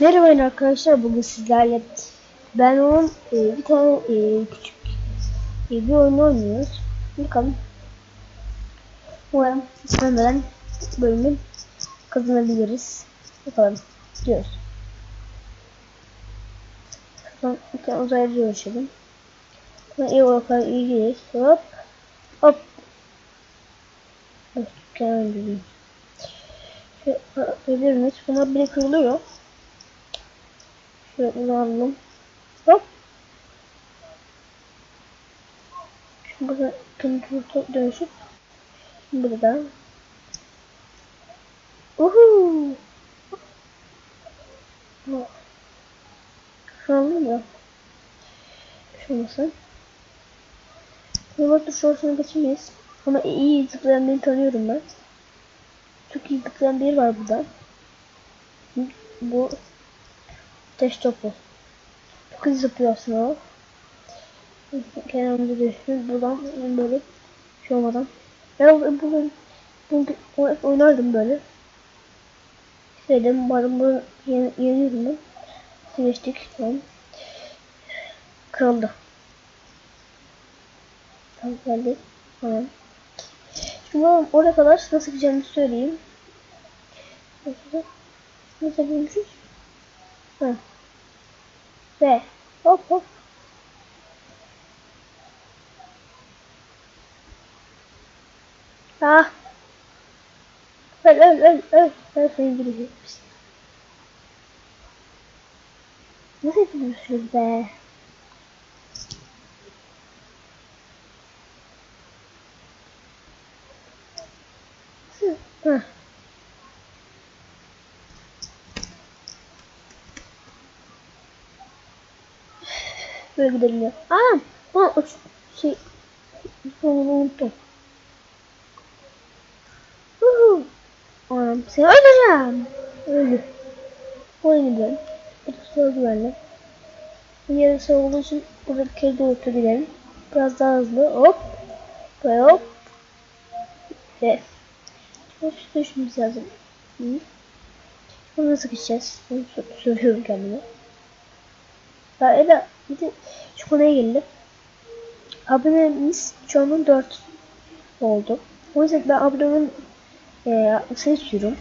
Merhaba arkadaşlar bugün sizlerle ben onun e, bir tane e, küçük e, bir oyun oynuyoruz. Bakalım. Umarım istemeden bölümü kazanabiliriz. Bakalım diyoruz. Son bir tane uzaylı yaşadım. Buna iyi olarak ilgili hop hop Hop, gideyim. Şöyle yapabiliriz. Buna bile kırılıyor. Şöyle bunu alalım. Hop. Şimdi burada kırmızı dönüşüp burada da Uhu. Şu an mı? Şu olmasın. Remote şortunu geçemeyiz. Ama iyi zıplayan beni tanıyorum ben. Çok iyi zıplayan biri var burada. Bu ateş topu. Çok hızlı zıplıyor aslında o. Kenarımda düştüm. Buradan böyle şey olmadan. Ben bugün bugün oynardım böyle. Söyledim bari bunu yeniyorum ben. Geçtik. Tamam. Kırıldı. Tamam geldi. Tamam. Şimdi oraya kadar nasıl gideceğimi söyleyeyim. Nasıl, nasıl Ha. Ve hop hop. Ah. Öl öl öl öl. Ben seni gireceğim. Nasıl yapıyormuşuz be? Heh. Böyle gidelim ya. Aa, o şey onu unuttum. Uhu. Anam seni öldüreceğim. Öldü. Oyunu gidelim. Burası güvenli. Yarısı olduğu için burada kedi otur gidelim. Biraz daha hızlı. Hop. Ve hop. Ve Of düşmemiz lazım. Hı? Bunu nasıl geçeceğiz? Bunu söylüyorum kendime. Ya Ela bir de şu konuya geldim. Abonemiz an 4 oldu. O yüzden ben abonemin e, seçiyorum.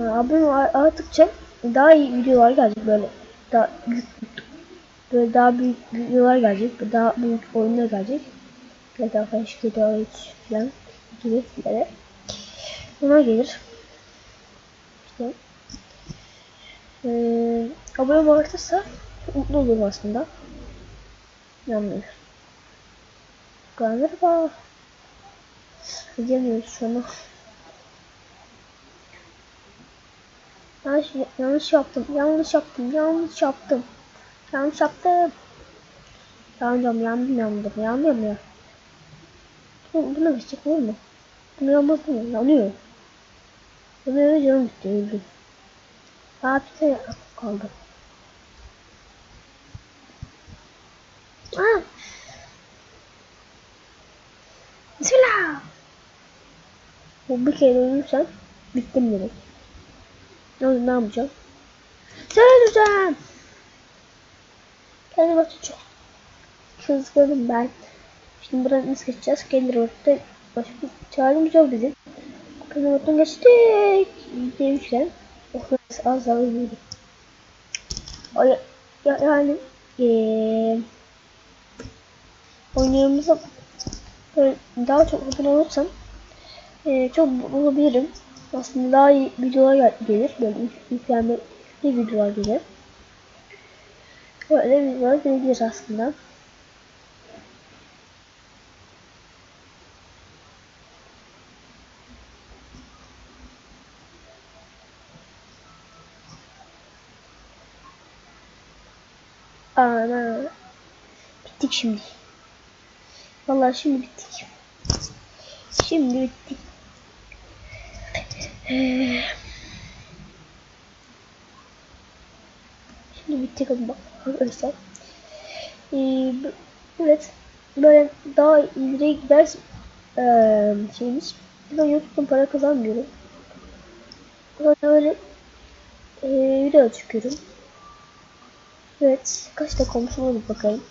E, abone arttıkça daha iyi videolar gelecek böyle. Daha böyle daha büyük videolar gelecek. Daha büyük oyunlar gelecek. GTA 5, GTA 3 falan gibi böyle. Buna gelir. İşte. Ee, abone çok mutlu olurum aslında. Yanlış. Galiba gidemiyoruz şu an. Yanlış, yanlış yaptım, yanlış yaptım, yanlış yaptım. Yanlış yaptım. Yandım, yandım, yandım, yandım ya. Bu, buna bir şey olur mu? Bunu yanmaz mı? Yanıyor. Bunu öyle canım gitti, öldüm. Daha bir tane kaldı. Aa! Bismillah! Bu bir kere ölürsem bittim demek. Ne, ne yapacağım? Sen öleceğim! Kendi çok kızgınım ben. Şimdi buradan nasıl geçeceğiz? Gelir orada başka bir çaremiz yok bizim. Kızım geçtik. Demişler. Okuyoruz az daha uyuyordu. Ya, ya, yani ee, oyunlarımıza daha çok abone olursam ee, çok bulabilirim. Aslında daha iyi videolar gelir. Böyle yüklenme videolar gelir. Böyle videolar gelebilir aslında. Ana. Bittik şimdi. Vallahi şimdi bittik. Şimdi bittik. Ee, şimdi bittik ama arkadaşlar. Ee, evet. Böyle daha ileriye gidersin ee, şeyimiz. Ben YouTube'dan para kazanmıyorum. Böyle öyle ee, video çıkıyorum. Evet. Kaç dakika olmuş bakalım.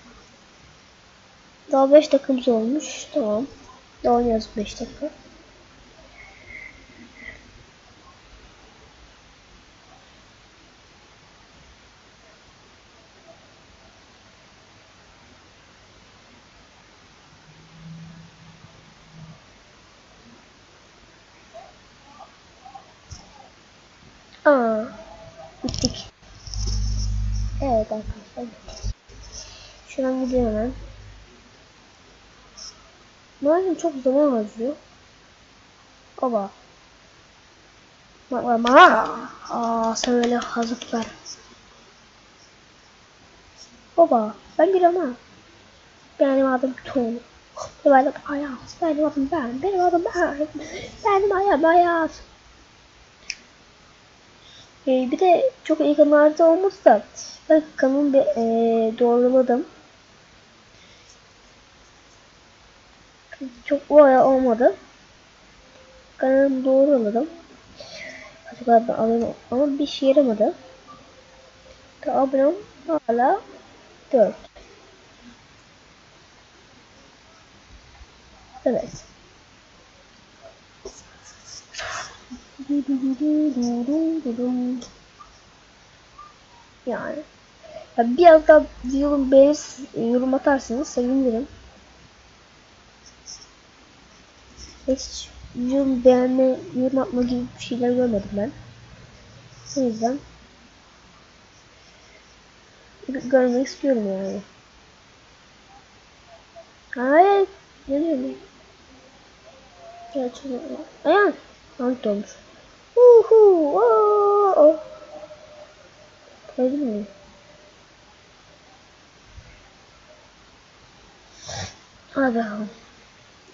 Daha 5 dakikamız olmuş. Tamam. Daha oynuyoruz 5 dakika. Aa, bittik. Evet arkadaşlar. Şuradan gidiyorum hemen. Malum çok zaman harcıyor. Baba. Bak bak bak. Aa sen öyle hazırlar. Baba ben giriyorum ha. Benim adım Tom. Benim adım Ayaz. Benim adım ben. Benim adım ben. Benim ayağım Ayaz. Ee, bir de çok iyi kanallarda olmadı da ben kanalımı bir ee, doğruladım. Çok olay olmadı. Kanalımı doğruladım. Acaba da abone ol- ama bir şey yaramadı. Da abonem hala 4. Evet. Yani. Ya biraz daha yorum beğenir, yorum atarsanız sevinirim. Hiç yorum beğenme, yorum atma gibi bir şeyler görmedim ben. O yüzden gö- görmek istiyorum yani. Hayır. Ne diyorum? Gerçekten. Ayan. Hangi olmuş? Uhu. Oh. Gördün mü? Hadi.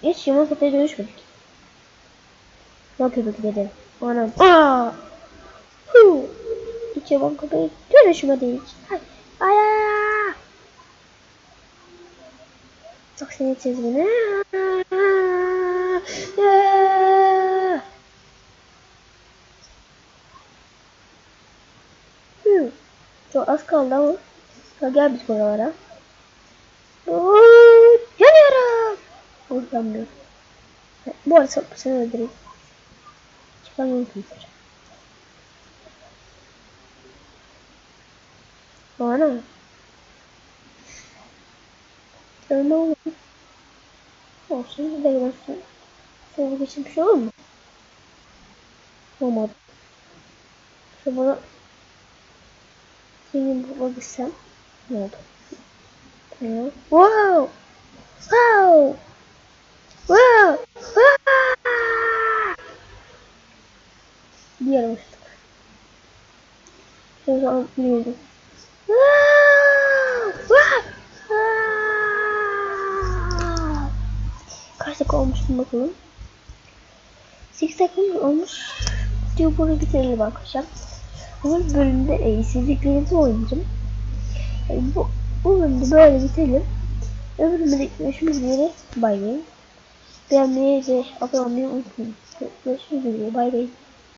Hiç yaman kafaya dönüşmedik. Ne yapıyorduk gidelim. Anam. Aa! Hu! Hiç yaman kafaya dönüşmedik. Ay ay ay. Çok sinir çizgini. Çok az kaldı ama. Gel biz buralara. Yanıyorum. Buradan Bu arada seni öldüreyim. Çıkamıyorum kimse. Bana. Ölme olur. Olsun. Bir de gelirsin. Sonra geçin bir şey olur mu? Olmadı. Şu bana senin bulabilsem ne oldu? Wow! Wow! Wow! Bir uçtuk. Şimdi! Wow! Kaç dakika olmuşsun bakalım. 8 dakika olmuş. Diyor bunu bitirelim arkadaşlar. Bu bölümde e, istediklerinizi oynayacağım. E, bu, bu bölümde böyle bitirelim. Öbür bölümde görüşmek üzere. Bay bay. Beğenmeyi ve abone olmayı unutmayın. Görüşmek üzere. Bay bay.